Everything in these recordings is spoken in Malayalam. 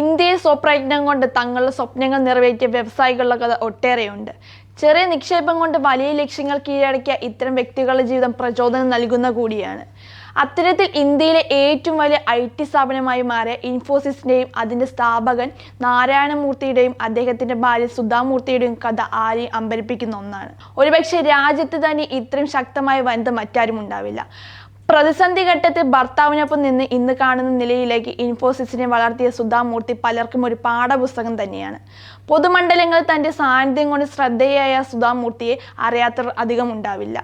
ഇന്ത്യയിൽ സ്വപ്രയത്നം കൊണ്ട് തങ്ങളുടെ സ്വപ്നങ്ങൾ നിറവേറ്റിയ വ്യവസായികളുടെ കഥ ഒട്ടേറെയുണ്ട്. ചെറിയ നിക്ഷേപം കൊണ്ട് വലിയ ലക്ഷ്യങ്ങൾ കീഴടക്കിയ ഇത്തരം വ്യക്തികളുടെ ജീവിതം പ്രചോദനം നൽകുന്ന കൂടിയാണ്. അത്തരത്തിൽ ഇന്ത്യയിലെ ഏറ്റവും വലിയ ഐ ടി സ്ഥാപനമായി മാറിയ ഇൻഫോസിസിന്റെയും അതിന്റെ സ്ഥാപകൻ നാരായണമൂർത്തിയുടെയും അദ്ദേഹത്തിന്റെ ഭാര്യ സുധാമൂർത്തിയുടെയും കഥ ആരെയും അമ്പരിപ്പിക്കുന്ന ഒന്നാണ്. ഒരുപക്ഷെ രാജ്യത്ത് തന്നെ ഇത്രയും ശക്തമായ വനിത മറ്റാരും ഉണ്ടാവില്ല. പ്രതിസന്ധി ഘട്ടത്തിൽ ഭർത്താവിനൊപ്പം നിന്ന് ഇന്ന് കാണുന്ന നിലയിലേക്ക് ഇൻഫോസിസിനെ വളർത്തിയ സുധാമൂർത്തി പലർക്കും ഒരു പാഠപുസ്തകം തന്നെയാണ്. പൊതുമണ്ഡലങ്ങളിൽ തന്റെ സാന്നിധ്യം കൊണ്ട് ശ്രദ്ധേയായ സുധാമൂർത്തിയെ അറിയാത്തവർ അധികം ഉണ്ടാവില്ല.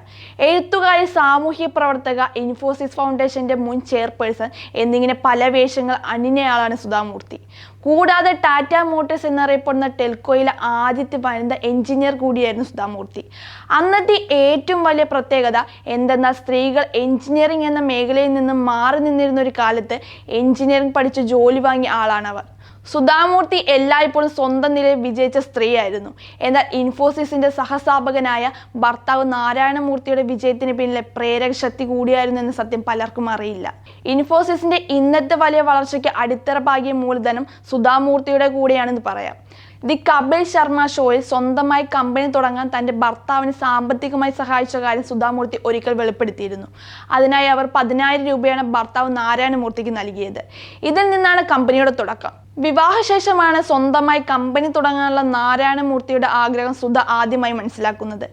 എഴുത്തുകാരി സാമൂഹ്യ പ്രവർത്തക ഇൻഫോസിസ് ഫൗണ്ടേഷന്റെ മുൻ ചെയർപേഴ്സൺ എന്നിങ്ങനെ പല വേഷങ്ങൾ അണിഞ്ഞയാളാണ് സുധാമൂർത്തി. കൂടാതെ ടാറ്റ മോട്ടോഴ്സ് എന്നറിയപ്പെടുന്ന ടെൽക്കോയിലെ ആദ്യത്തെ വനിത എഞ്ചിനീയർ കൂടിയായിരുന്നു സുധാമൂർത്തി. അന്നത്തെ ഏറ്റവും വലിയ പ്രത്യേകത എന്തെന്നാൽ സ്ത്രീകൾ എഞ്ചിനീയറിംഗ് എന്ന മേഖലയിൽ നിന്നും മാറി നിന്നിരുന്ന ഒരു കാലത്ത് എഞ്ചിനീയറിംഗ് പഠിച്ച് ജോലി വാങ്ങിയ ആളാണവർ. സുധാമൂർത്തി എല്ലായ്പ്പോഴും സ്വന്തം നിലയിൽ വിജയിച്ച സ്ത്രീയായിരുന്നു. എന്നാൽ ഇൻഫോസിസിന്റെ സഹസ്ഥാപകനായ ഭർത്താവ് നാരായണമൂർത്തിയുടെ വിജയത്തിന് പിന്നിലെ പ്രേരക ശക്തി കൂടിയായിരുന്നു എന്ന സത്യം പലർക്കും അറിയില്ല. ഇൻഫോസിസിന്റെ ഇന്നത്തെ വലിയ വളർച്ചയ്ക്ക് അടിത്തറ പാകിയ മൂലധനം സുധാമൂർത്തിയുടെ കൂടെയാണെന്ന് പറയാം. ദി കപിൽ ശർമ്മ ഷോയിൽ സ്വന്തമായി കമ്പനി തുടങ്ങാൻ തന്റെ ഭർത്താവിന് സാമ്പത്തികമായി സഹായിച്ച കാര്യം സുധാമൂർത്തി ഒരിക്കൽ വെളിപ്പെടുത്തിയിരുന്നു. അതിനായി അവർ പതിനായിരം രൂപയാണ് ഭർത്താവ് നാരായണമൂർത്തിക്ക് നൽകിയത്. ഇതിൽ നിന്നാണ് കമ്പനിയുടെ തുടക്കം. വിവാഹശേഷമാണ് സ്വന്തമായി കമ്പനി തുടങ്ങാനുള്ള നാരായണമൂർത്തിയുടെ ആഗ്രഹം സുധ ആദ്യമായി മനസ്സിലാക്കുന്നത്.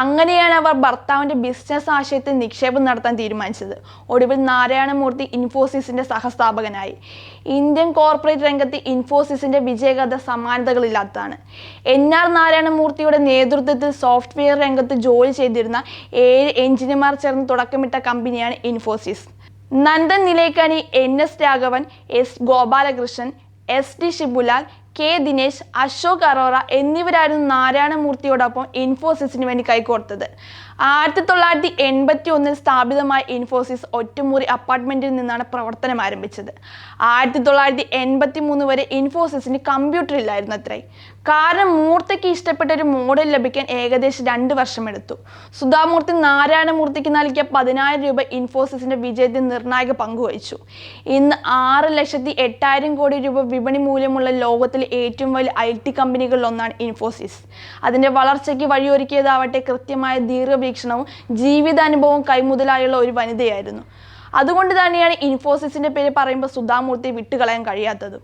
അങ്ങനെയാണ് അവർ ഭർത്താവിന്റെ ബിസിനസ് ആശയത്തിൽ നിക്ഷേപം നടത്താൻ തീരുമാനിച്ചത്. ഒടുവിൽ നാരായണമൂർത്തി ഇൻഫോസിസിന്റെ സഹസ്ഥാപകനായി. ഇന്ത്യൻ കോർപ്പറേറ്റ് രംഗത്ത് ഇൻഫോസിസിന്റെ വിജയകഥ സമാനതകളില്ലാത്തതാണ്. എൻ ആർ നാരായണമൂർത്തിയുടെ നേതൃത്വത്തിൽ സോഫ്റ്റ്വെയർ രംഗത്ത് ജോലി ചെയ്തിരുന്ന ഏഴ് എഞ്ചിനീയർമാർ ചേർന്ന് തുടക്കമിട്ട കമ്പനിയാണ് Infosys. Nandan Nilekani N S Raghavan S Gopalakrishnan S T Shibulal K Dinesh Ashok Arora എന്നിവരായിരുന്നു നാരായണമൂർത്തിയോടൊപ്പം ഇൻഫോസിസിന് വേണ്ടി കൈകോർത്തത്. ആയിരത്തി തൊള്ളായിരത്തി എൺപത്തി ഒന്നിൽ സ്ഥാപിതമായ ഇൻഫോസിസ് ഒറ്റമുറി അപ്പാർട്ട്മെന്റിൽ നിന്നാണ് പ്രവർത്തനം ആരംഭിച്ചത്. ആയിരത്തി തൊള്ളായിരത്തി എൺപത്തി മൂന്ന് വരെ ഇൻഫോസിസിന് കമ്പ്യൂട്ടർ ഇല്ലായിരുന്നു അത്രേ. കാരണം മൂർത്തിക്ക് ഇഷ്ടപ്പെട്ട ഒരു മോഡൽ ലഭിക്കാൻ ഏകദേശം രണ്ട് വർഷമെടുത്തു. സുധാമൂർത്തി നാരായണമൂർത്തിക്ക് നൽകിയ പതിനായിരം രൂപ ഇൻഫോസിസിന്റെ വിജയത്തിൽ നിർണായക പങ്കുവഹിച്ചു ഇന്ന് ആറ് ലക്ഷത്തി എട്ടായിരം കോടി രൂപ വിപണി മൂല്യമുള്ള ലോകത്തിലെ ഏറ്റവും വലിയ ഐ ടി കമ്പനികളിലൊന്നാണ് ഇൻഫോസിസ്. അതിന്റെ വളർച്ചയ്ക്ക് വഴിയൊരുക്കിയതാവട്ടെ കൃത്യമായ ദീർഘവീക്ഷണവും ജീവിതാനുഭവവും കൈമുതലായുള്ള ഒരു വനിതയായിരുന്നു. അതുകൊണ്ട് തന്നെയാണ് ഇൻഫോസിസിന്റെ പേര് പറയുമ്പോൾ സുധാമൂർത്തി വിട്ടുകളയാൻ കഴിയാത്തത്.